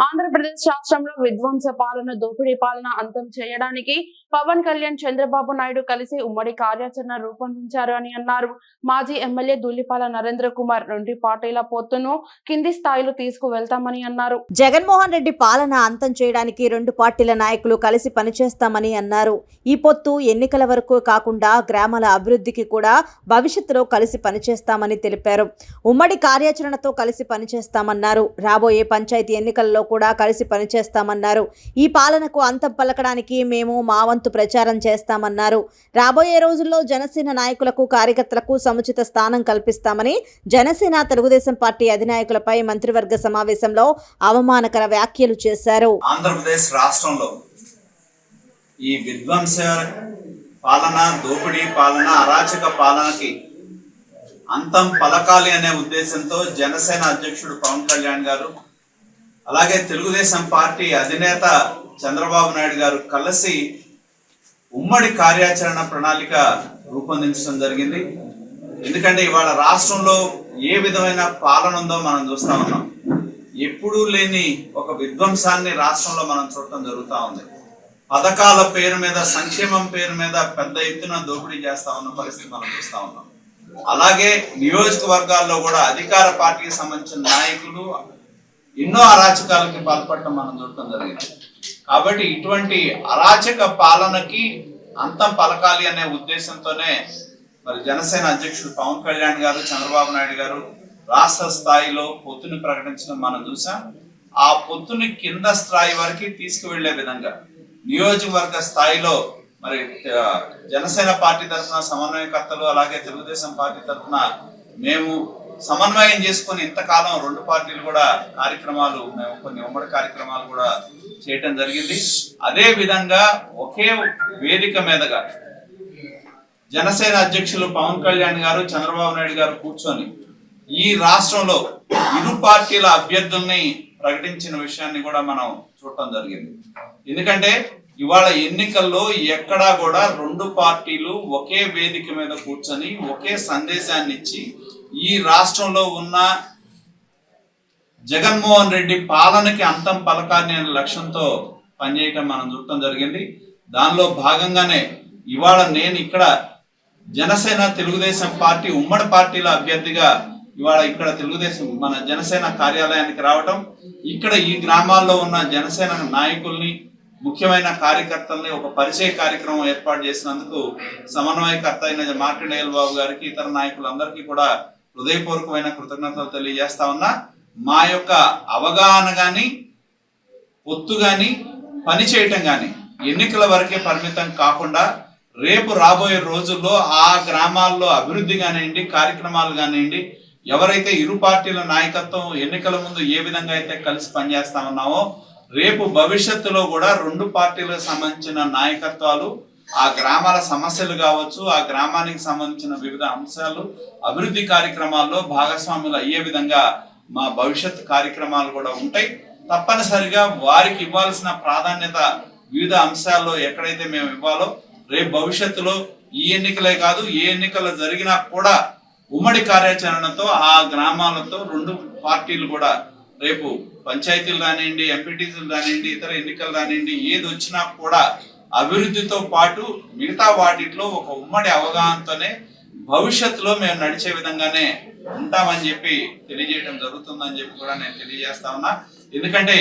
ఆంధ్రప్రదేశ్ రాష్ట్రంలో విధ్వంస పాలన దోపిడీ పాలన అంతం చేయడానికి పవన్ కళ్యాణ్ చంద్రబాబు నాయుడు కలిసి ఉమ్మడి కార్యాచరణ రూపొందించారు అని అన్నారు. మాజీ ఎమ్మెల్యే ధూళిపాల నరేంద్ర కుమార్ రెండు పార్టీల పొత్తును కింది స్థాయిలో తీసుకువెళ్తామని అన్నారు. జగన్మోహన్ రెడ్డి పాలన అంతం చేయడానికి రెండు పార్టీల నాయకులు కలిసి పనిచేస్తామని అన్నారు. ఈ పొత్తు ఎన్నికల వరకు కాకుండా గ్రామాల అభివృద్ధికి కూడా భవిష్యత్తులో కలిసి పనిచేస్తామని తెలిపారు. ఉమ్మడి కార్యాచరణతో కలిసి పనిచేస్తామన్నారు. రాబోయే పంచాయతీ ఎన్నికల్లో కూడా కలిసి పనిచేస్తామన్నారు. ఈ పాలనకు అంతం పలకడానికి మేము మా వంతు ప్రచారం చేస్తామన్నారు. రాబోయే రోజుల్లో జనసేన నాయకులకు కార్యకర్తలకు సముచిత స్థానం కల్పిస్తామని జనసేన తెలుగుదేశం పార్టీ అధినాయకులపై మంత్రివర్గ సమావేశంలో అవమానకర వ్యాఖ్యలు చేశారు. ఆంధ్రప్రదేశ్ రాష్ట్రంలో ఈ విధ్వంస పాలన దోపిడీ పాలన అరాచక పాలనకి అంతం పలకాలి అనే ఉద్దేశంతో జనసేన అధ్యక్షుడు పవన్ కళ్యాణ్ గారు అలాగే తెలుగుదేశం పార్టీ అధినేత చంద్రబాబు నాయుడు గారు కలిసి ఉమ్మడి కార్యాచరణ ప్రణాళిక రూపొందించడం జరిగింది. ఎందుకంటే ఇవాళ రాష్ట్రంలో ఏ విధమైన పాలన ఉందో మనం చూస్తా ఉన్నాం. ఎప్పుడూ లేని ఒక విధ్వంసాన్ని రాష్ట్రంలో మనం చూడటం జరుగుతూ ఉంది. పథకాల పేరు మీద సంక్షేమం పేరు మీద పెద్ద ఎత్తున దోపిడీ చేస్తా ఉన్న పరిస్థితి మనం చూస్తా ఉన్నాం. అలాగే నియోజకవర్గాల్లో కూడా అధికార పార్టీకి సంబంధించిన నాయకులు ఎన్నో అరాచకాలకి పాల్పడటం మనం చూడటం జరిగింది. కాబట్టి ఇటువంటి అరాచక పాలనకి అంతం పలకాలి అనే ఉద్దేశంతోనే మరి జనసేన అధ్యక్షుడు పవన్ కళ్యాణ్ గారు చంద్రబాబు నాయుడు గారు రాష్ట్ర స్థాయిలో పొత్తుని ప్రకటించడం మనం చూసాం. ఆ పొత్తుని కింద స్థాయి వరకు తీసుకువెళ్ళే విధంగా నియోజకవర్గ స్థాయిలో మరి జనసేన పార్టీ తరఫున సమన్వయకర్తలు అలాగే తెలుగుదేశం పార్టీ తరఫున మేము సమన్వయం చేసుకొని ఇంతకాలం రెండు పార్టీలు కూడా కార్యక్రమాలు మేము కొన్ని ఉమ్మడి కార్యక్రమాలు కూడా చేయటం జరిగింది. అదే విధంగా ఒకే వేదిక మీదగా జనసేన అధ్యక్షులు పవన్ కళ్యాణ్ గారు చంద్రబాబు నాయుడు గారు కూర్చొని ఈ రాష్ట్రంలో ఇరు పార్టీల అభ్యర్థుల్ని ప్రకటించిన విషయాన్ని కూడా మనం చూడటం జరిగింది. ఎందుకంటే ఇవాళ ఎన్నికల్లో ఎక్కడా కూడా రెండు పార్టీలు ఒకే వేదిక మీద కూర్చొని ఒకే సందేశాన్ని ఇచ్చి ఈ రాష్ట్రంలో ఉన్న జగన్మోహన్ రెడ్డి పాలనకి అంతం పలకాన్ని అనే లక్ష్యంతో పనిచేయటం మనం చూడటం జరిగింది. దానిలో భాగంగానే ఇవాళ నేను ఇక్కడ జనసేన తెలుగుదేశం పార్టీ ఉమ్మడి పార్టీల అభ్యర్థిగా ఇవాళ ఇక్కడ తెలుగుదేశం మన జనసేన కార్యాలయానికి రావటం. ఇక్కడ ఈ గ్రామాల్లో ఉన్న జనసేన నాయకుల్ని ముఖ్యమైన కార్యకర్తల్ని ఒక పరిచయ కార్యక్రమం ఏర్పాటు చేసినందుకు సమన్వయకర్త అయిన మార్కండేయుల బాబు గారికి ఇతర నాయకులందరికీ కూడా హృదయపూర్వకమైన కృతజ్ఞతలు తెలియజేస్తా ఉన్నా మా యొక్క అవగాహన కానీ పొత్తు కానీ పని చేయటం కానీ ఎన్నికల వరకే పరిమితం కాకుండా రేపు రాబోయే రోజుల్లో ఆ గ్రామాల్లో అభివృద్ధి కానివ్వండి కార్యక్రమాలు కానివ్వండి ఎవరైతే ఇరు పార్టీల నాయకత్వం ఎన్నికల ముందు ఏ విధంగా అయితే కలిసి పనిచేస్తా ఉన్నామో రేపు భవిష్యత్తులో కూడా రెండు పార్టీలకు సంబంధించిన నాయకత్వాలు ఆ గ్రామాల సమస్యలు కావచ్చు ఆ గ్రామానికి సంబంధించిన వివిధ అంశాలు అభివృద్ధి కార్యక్రమాల్లో భాగస్వాములు అయ్యే విధంగా మా భవిష్యత్ కార్యక్రమాలు కూడా ఉంటాయి. తప్పనిసరిగా వారికి ఇవ్వాల్సిన ప్రాధాన్యత వివిధ అంశాల్లో ఎక్కడైతే మేము ఇవ్వాలో రేపు భవిష్యత్తులో ఈ ఎన్నికలే కాదు ఏ ఎన్నికలు జరిగినా కూడా ఉమ్మడి కార్యాచరణతో ఆ గ్రామాలతో రెండు పార్టీలు కూడా రేపు పంచాయతీలు కానివ్వండి ఎంపీటీసీలు కానివ్వండి ఇతర ఎన్నికలు కానివ్వండి ఏది వచ్చినా కూడా అభివృద్ధితో పాటు మిగతా వాటిలో ఒక ఉమ్మడి అవగాహనతోనే భవిష్యత్తులో మేము నడిచే విధంగానే ఉంటామని చెప్పి తెలియజేయడం జరుగుతుందని చెప్పి కూడా నేను తెలియజేస్తా ఉన్నా. ఎందుకంటే